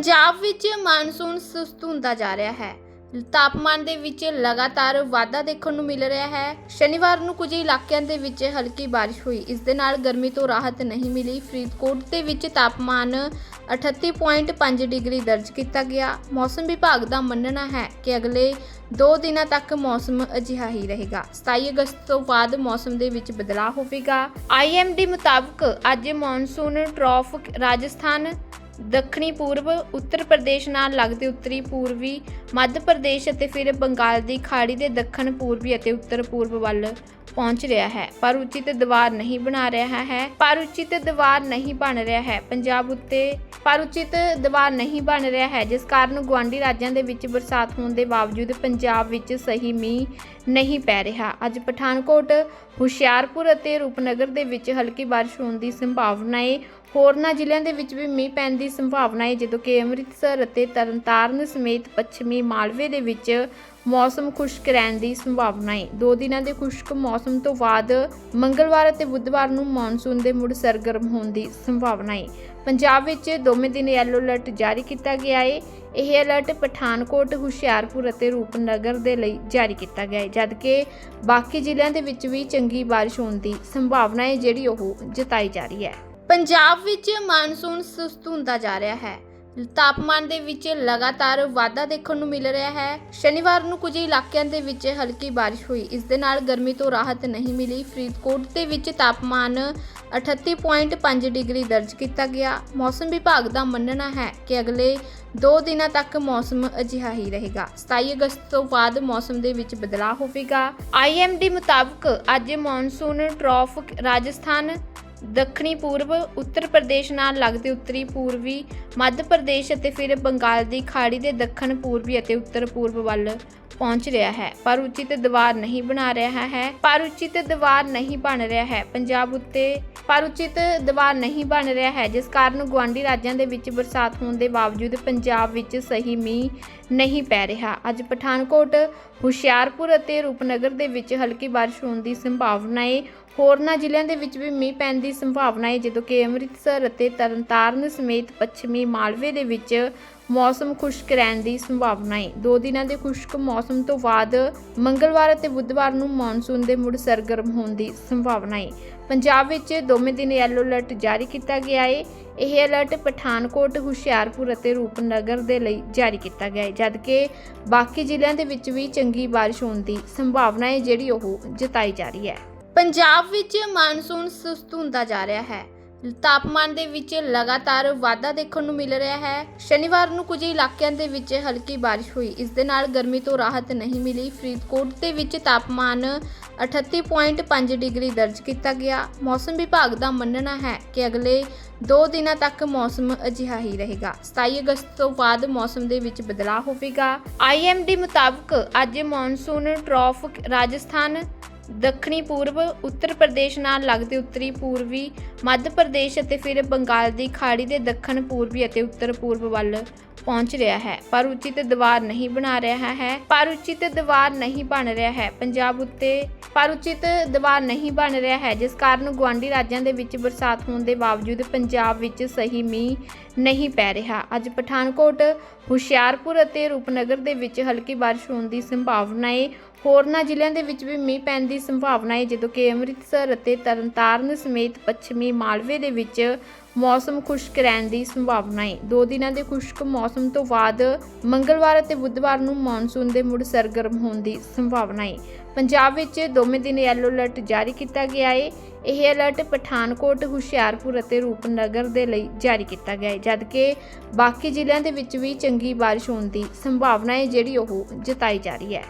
ਪੰਜਾਬ ਵਿੱਚ ਮਾਨਸੂਨ ਸੁਸਤ ਹੁੰਦਾ ਜਾ ਰਿਹਾ ਹੈ। ਤਾਪਮਾਨ ਦੇ ਵਿੱਚ ਲਗਾਤਾਰ ਵਾਧਾ ਦੇਖਣ ਨੂੰ ਮਿਲ ਰਿਹਾ ਹੈ। ਸ਼ਨੀਵਾਰ ਨੂੰ ਕੁਝ ਇਲਾਕਿਆਂ ਦੇ ਵਿੱਚ ਹਲਕੀ ਬਾਰਿਸ਼ ਹੋਈ। ਇਸ ਦੇ ਨਾਲ ਗਰਮੀ ਤੋਂ ਰਾਹਤ ਨਹੀਂ ਮਿਲੀ। ਫਰੀਦਕੋਟ ਦੇ ਵਿੱਚ ਤਾਪਮਾਨ 38.5 ਡਿਗਰੀ ਦਰਜ ਕੀਤਾ ਗਿਆ। ਮੌਸਮ ਵਿਭਾਗ ਦਾ ਮੰਨਣਾ ਹੈ ਕਿ ਅਗਲੇ 2 ਦਿਨਾਂ ਤੱਕ ਮੌਸਮ ਅਜਿਹਾ ਹੀ ਰਹੇਗਾ। 27 ਅਗਸਤ ਤੋਂ ਬਾਅਦ ਮੌਸਮ ਦੇ ਵਿੱਚ ਬਦਲਾਅ ਹੋਵੇਗਾ। ਆਈਐਮਡੀ ਮੁਤਾਬਕ ਅੱਜ ਮੌਨਸੂਨ ਟ੍ਰੌਫ ਰਾਜਸਥਾਨ ਦੱਖਣੀ ਪੂਰਬ, ਉੱਤਰ ਪ੍ਰਦੇਸ਼ ਨਾਲ ਲੱਗਦੇ ਉੱਤਰੀ ਪੂਰਬੀ, ਮੱਧ ਪ੍ਰਦੇਸ਼ ਅਤੇ ਫਿਰ ਬੰਗਾਲ ਦੀ ਖਾੜੀ ਦੇ ਦੱਖਣ ਪੂਰਬੀ ਅਤੇ ਉੱਤਰ ਪੂਰਬ ਵੱਲ ਪਹੁੰਚ ਰਿਹਾ ਹੈ। ਪਰ ਉਚਿਤ ਦੀਵਾਰ ਨਹੀਂ ਬਣਾ ਰਿਹਾ ਹੈ। ਪਰ ਉਚਿਤ ਦੀਵਾਰ ਨਹੀਂ ਬਣ ਰਿਹਾ ਹੈ। ਪੰਜਾਬ ਉੱਤੇ ਪਰ ਉਚਿਤ ਦੀਵਾਰ ਨਹੀਂ ਬਣ ਰਿਹਾ ਹੈ, ਜਿਸ ਕਾਰਨ ਗੁਆਂਢੀ ਰਾਜਾਂ ਦੇ ਵਿੱਚ ਬਰਸਾਤ ਹੋਣ ਦੇ ਬਾਵਜੂਦ ਪੰਜਾਬ ਵਿੱਚ ਸਹੀ ਮੀਂਹ ਨਹੀਂ ਪੈ ਰਿਹਾ। ਅੱਜ ਪਠਾਨਕੋਟ, ਹੁਸ਼ਿਆਰਪੁਰ ਅਤੇ ਰੂਪਨਗਰ ਦੇ ਵਿੱਚ ਹਲਕੀ ਬਾਰਿਸ਼ ਹੋਣ ਦੀ ਸੰਭਾਵਨਾ ਹੈ ਹੋਰਨਾਂ ਜ਼ਿਲ੍ਹਿਆਂ ਦੇ ਵਿੱਚ ਵੀ ਮੀਂਹ ਪੈਣ ਦੀ ਸੰਭਾਵਨਾ ਹੈ ਜਦੋਂ ਕਿ ਅੰਮ੍ਰਿਤਸਰ ਅਤੇ ਤਰਨਤਾਰਨ ਸਮੇਤ ਪੱਛਮੀ ਮਾਲਵੇ ਦੇ ਵਿੱਚ ਮੌਸਮ ਖੁਸ਼ਕ ਰਹਿਣ ਦੀ ਸੰਭਾਵਨਾ ਹੈ ਦੋ ਦਿਨਾਂ ਦੇ ਖੁਸ਼ਕ ਮੌਸਮ ਤੋਂ ਬਾਅਦ ਮੰਗਲਵਾਰ ਅਤੇ ਬੁੱਧਵਾਰ ਨੂੰ ਮੌਨਸੂਨ ਦੇ ਮੁੜ ਸਰਗਰਮ ਹੋਣ ਦੀ ਸੰਭਾਵਨਾ ਹੈ ਪੰਜਾਬ ਵਿੱਚ ਦੋਵੇਂ ਦਿਨ ਯੈਲੋ ਅਲਰਟ ਜਾਰੀ ਕੀਤਾ ਗਿਆ ਹੈ ਇਹ ਅਲਰਟ ਪਠਾਨਕੋਟ, ਹੁਸ਼ਿਆਰਪੁਰ ਅਤੇ ਰੂਪਨਗਰ ਦੇ ਲਈ ਜਾਰੀ ਕੀਤਾ ਗਿਆ ਹੈ ਜਦਕਿ ਬਾਕੀ ਜ਼ਿਲ੍ਹਿਆਂ ਦੇ ਵਿੱਚ ਵੀ ਚੰਗੀ ਬਾਰਿਸ਼ ਹੋਣ ਦੀ ਸੰਭਾਵਨਾ ਹੈ ਜਿਹੜੀ ਉਹ ਜਤਾਈ ਜਾ ਰਹੀ ਹੈ। ਪੰਜਾਬ ਵਿੱਚ ਮਾਨਸੂਨ ਸੁਸਤ ਹੁੰਦਾ ਜਾ ਰਿਹਾ ਹੈ। ਤਾਪਮਾਨ ਦੇ ਵਿੱਚ ਲਗਾਤਾਰ ਵਾਧਾ ਦੇਖਣ ਨੂੰ ਮਿਲ ਰਿਹਾ ਹੈ। ਸ਼ਨੀਵਾਰ ਨੂੰ ਕੁਝ ਇਲਾਕਿਆਂ ਦੇ ਵਿੱਚ ਹਲਕੀ ਬਾਰਿਸ਼ ਹੋਈ। ਇਸ ਦੇ ਨਾਲ ਗਰਮੀ ਤੋਂ ਰਾਹਤ ਨਹੀਂ ਮਿਲੀ। ਫਰੀਦਕੋਟ ਦੇ ਵਿੱਚ ਤਾਪਮਾਨ 38.5 ਡਿਗਰੀ ਦਰਜ ਕੀਤਾ ਗਿਆ। ਮੌਸਮ ਵਿਭਾਗ ਦਾ ਮੰਨਣਾ ਹੈ ਕਿ ਅਗਲੇ 2 ਦਿਨਾਂ ਤੱਕ ਮੌਸਮ ਅਜਿਹਾ ਹੀ ਰਹੇਗਾ। 27 ਅਗਸਤ ਤੋਂ ਬਾਅਦ ਮੌਸਮ ਦੇ ਵਿੱਚ ਬਦਲਾਅ ਹੋਵੇਗਾ। ਆਈਐਮਡੀ ਮੁਤਾਬਕ ਅੱਜ ਮੌਨਸੂਨ ਟ੍ਰੌਫ ਰਾਜਸਥਾਨ ਦੱਖਣੀ ਪੂਰਬ, ਉੱਤਰ ਪ੍ਰਦੇਸ਼ ਨਾਲ ਲੱਗਦੇ ਉੱਤਰੀ ਪੂਰਬੀ, ਮੱਧ ਪ੍ਰਦੇਸ਼ ਅਤੇ ਫਿਰ ਬੰਗਾਲ ਦੀ ਖਾੜੀ ਦੇ ਦੱਖਣ ਪੂਰਬੀ ਅਤੇ ਉੱਤਰ ਪੂਰਬ ਵੱਲ ਪਹੁੰਚ ਰਿਹਾ ਹੈ। ਪਰ ਉਚਿਤ ਦੀਵਾਰ ਨਹੀਂ ਬਣਾ ਰਿਹਾ ਹੈ। ਪਰ ਉਚਿਤ ਦੀਵਾਰ ਨਹੀਂ ਬਣ ਰਿਹਾ ਹੈ। ਪੰਜਾਬ ਉੱਤੇ ਪਰ ਉਚਿਤ ਦੀਵਾਰ ਨਹੀਂ ਬਣ ਰਿਹਾ ਹੈ, ਜਿਸ ਕਾਰਨ ਗੁਆਂਢੀ ਰਾਜਾਂ ਦੇ ਵਿੱਚ ਬਰਸਾਤ ਹੋਣ ਦੇ ਬਾਵਜੂਦ ਪੰਜਾਬ ਵਿੱਚ ਸਹੀ ਮੀਂਹ ਨਹੀਂ ਪੈ ਰਿਹਾ। ਅੱਜ ਪਠਾਨਕੋਟ, ਹੁਸ਼ਿਆਰਪੁਰ ਅਤੇ ਰੂਪਨਗਰ ਦੇ ਵਿੱਚ ਹਲਕੀ ਬਾਰਿਸ਼ ਹੋਣ ਦੀ ਸੰਭਾਵਨਾ ਹੈ ਹੋਰਨਾਂ ਜ਼ਿਲ੍ਹਿਆਂ ਦੇ ਵਿੱਚ ਵੀ ਮੀਂਹ ਪੈਣ ਦੀ ਸੰਭਾਵਨਾ ਹੈ, ਜਦੋਂ ਕਿ ਅੰਮ੍ਰਿਤਸਰ ਅਤੇ ਤਰਨਤਾਰਨ ਸਮੇਤ ਪੱਛਮੀ ਮਾਲਵੇ ਦੇ ਵਿੱਚ ਮੌਸਮ ਖੁਸ਼ਕ ਰਹਿਣ ਦੀ ਸੰਭਾਵਨਾ ਹੈ। ਦੋ ਦਿਨਾਂ ਦੇ ਖੁਸ਼ਕ ਮੌਸਮ ਤੋਂ ਬਾਅਦ ਮੰਗਲਵਾਰ ਅਤੇ ਬੁੱਧਵਾਰ ਨੂੰ ਮੌਨਸੂਨ ਦੇ ਮੁੜ ਸਰਗਰਮ ਹੋਣ ਦੀ ਸੰਭਾਵਨਾ ਹੈ। ਪੰਜਾਬ ਵਿੱਚ ਦੋਵੇਂ ਦਿਨ ਯੈਲੋ ਅਲਰਟ ਜਾਰੀ ਕੀਤਾ ਗਿਆ ਹੈ। ਇਹ ਅਲਰਟ ਪਠਾਨਕੋਟ, ਹੁਸ਼ਿਆਰਪੁਰ ਅਤੇ ਰੂਪਨਗਰ ਦੇ ਲਈ ਜਾਰੀ ਕੀਤਾ ਗਿਆ ਹੈ ਜਦਕਿ ਬਾਕੀ ਜ਼ਿਲ੍ਹਿਆਂ ਦੇ ਵਿੱਚ ਵੀ ਚੰਗੀ ਬਾਰਿਸ਼ ਹੋਣ ਦੀ ਸੰਭਾਵਨਾ ਹੈ, ਜਿਹੜੀ ਉਹ ਜਤਾਈ ਜਾ ਰਹੀ ਹੈ। ਪੰਜਾਬ ਵਿੱਚ ਮਾਨਸੂਨ ਸੁਸਤ ਹੁੰਦਾ ਜਾ ਰਿਹਾ ਹੈ। ਤਾਪਮਾਨ ਦੇ ਵਿੱਚ ਲਗਾਤਾਰ ਵਾਧਾ ਦੇਖਣ ਨੂੰ ਮਿਲ ਰਿਹਾ ਹੈ। ਸ਼ਨੀਵਾਰ ਨੂੰ ਕੁਝ ਇਲਾਕਿਆਂ ਦੇ ਵਿੱਚ ਹਲਕੀ ਬਾਰਿਸ਼ ਹੋਈ। ਇਸ ਦੇ ਨਾਲ ਗਰਮੀ ਤੋਂ ਰਾਹਤ ਨਹੀਂ ਮਿਲੀ। ਫਰੀਦਕੋਟ ਦੇ ਵਿੱਚ ਤਾਪਮਾਨ 38.5 ਡਿਗਰੀ ਦਰਜ ਕੀਤਾ ਗਿਆ। ਮੌਸਮ ਵਿਭਾਗ ਦਾ ਮੰਨਣਾ ਹੈ ਕਿ ਅਗਲੇ 2 ਦਿਨਾਂ ਤੱਕ ਮੌਸਮ ਅਜਿਹਾ ਹੀ ਰਹੇਗਾ। 27 ਅਗਸਤ ਤੋਂ ਬਾਅਦ ਮੌਸਮ ਦੇ ਵਿੱਚ ਬਦਲਾਅ ਹੋਵੇਗਾ। ਆਈਐਮਡੀ ਮੁਤਾਬਕ ਅੱਜ ਮੌਨਸੂਨ ਟ੍ਰੌਫ ਰਾਜਸਥਾਨ ਦੱਖਣੀ ਪੂਰਬ, ਉੱਤਰ ਪ੍ਰਦੇਸ਼ ਨਾਲ ਲੱਗਦੇ ਉੱਤਰੀ ਪੂਰਬੀ, ਮੱਧ ਪ੍ਰਦੇਸ਼ ਅਤੇ ਫਿਰ ਬੰਗਾਲ ਦੀ ਖਾੜੀ ਦੇ ਦੱਖਣ ਪੂਰਬੀ ਅਤੇ ਉੱਤਰ ਪੂਰਬ ਵੱਲ ਪਹੁੰਚ ਰਿਹਾ ਹੈ। ਪਰ ਉਚਿਤ ਦੀਵਾਰ ਨਹੀਂ ਬਣਾ ਰਿਹਾ ਹੈ। ਪਰ ਉਚਿਤ ਦੀਵਾਰ ਨਹੀਂ ਬਣ ਰਿਹਾ ਹੈ। ਪੰਜਾਬ ਉੱਤੇ ਪਰ ਉਚਿਤ ਦੀਵਾਰ ਨਹੀਂ ਬਣ ਰਿਹਾ ਹੈ। ਜਿਸ ਕਾਰਨ ਗੁਆਂਢੀ ਰਾਜਾਂ ਦੇ ਵਿੱਚ ਬਰਸਾਤ ਹੋਣ ਦੇ ਬਾਵਜੂਦ ਪੰਜਾਬ ਵਿੱਚ ਸਹੀ ਮੀਂਹ ਨਹੀਂ ਪੈ ਰਿਹਾ। ਅੱਜ ਪਠਾਨਕੋਟ, ਹੁਸ਼ਿਆਰਪੁਰ ਅਤੇ ਰੂਪਨਗਰ ਦੇ ਵਿੱਚ ਹਲਕੀ ਬਾਰਿਸ਼ ਹੋਣ ਦੀ ਸੰਭਾਵਨਾ ਹੈ ਹੋਰਨਾਂ ਜ਼ਿਲ੍ਹਿਆਂ ਦੇ ਵਿੱਚ ਵੀ ਮੀਂਹ ਪੈਣ ਦੀ ਸੰਭਾਵਨਾ ਹੈ ਜਦੋਂ ਕਿ ਅੰਮ੍ਰਿਤਸਰ ਅਤੇ ਤਰਨਤਾਰਨ ਸਮੇਤ ਪੱਛਮੀ ਮਾਲਵੇ ਦੇ ਵਿੱਚ ਮੌਸਮ ਖੁਸ਼ਕ ਰਹਿਣ ਦੀ ਸੰਭਾਵਨਾ ਹੈ ਦੋ ਦਿਨਾਂ ਦੇ ਖੁਸ਼ਕ ਮੌਸਮ ਤੋਂ ਬਾਅਦ ਮੰਗਲਵਾਰ ਅਤੇ ਬੁੱਧਵਾਰ ਨੂੰ ਮੌਨਸੂਨ ਦੇ ਮੁੜ ਸਰਗਰਮ ਹੋਣ ਦੀ ਸੰਭਾਵਨਾ ਹੈ ਪੰਜਾਬ ਵਿੱਚ ਦੋਵੇਂ ਦਿਨ ਯੈਲੋ ਅਲਰਟ ਜਾਰੀ ਕੀਤਾ ਗਿਆ ਹੈ ਇਹ ਅਲਰਟ ਪਠਾਨਕੋਟ, ਹੁਸ਼ਿਆਰਪੁਰ ਅਤੇ ਰੂਪਨਗਰ ਦੇ ਲਈ ਜਾਰੀ ਕੀਤਾ ਗਿਆ ਹੈ ਜਦਕਿ ਬਾਕੀ ਜ਼ਿਲ੍ਹਿਆਂ ਦੇ ਵਿੱਚ ਵੀ ਚੰਗੀ ਬਾਰਿਸ਼ ਹੋਣ ਦੀ ਸੰਭਾਵਨਾ ਹੈ ਜਿਹੜੀ ਉਹ ਜਤਾਈ ਜਾ ਰਹੀ ਹੈ।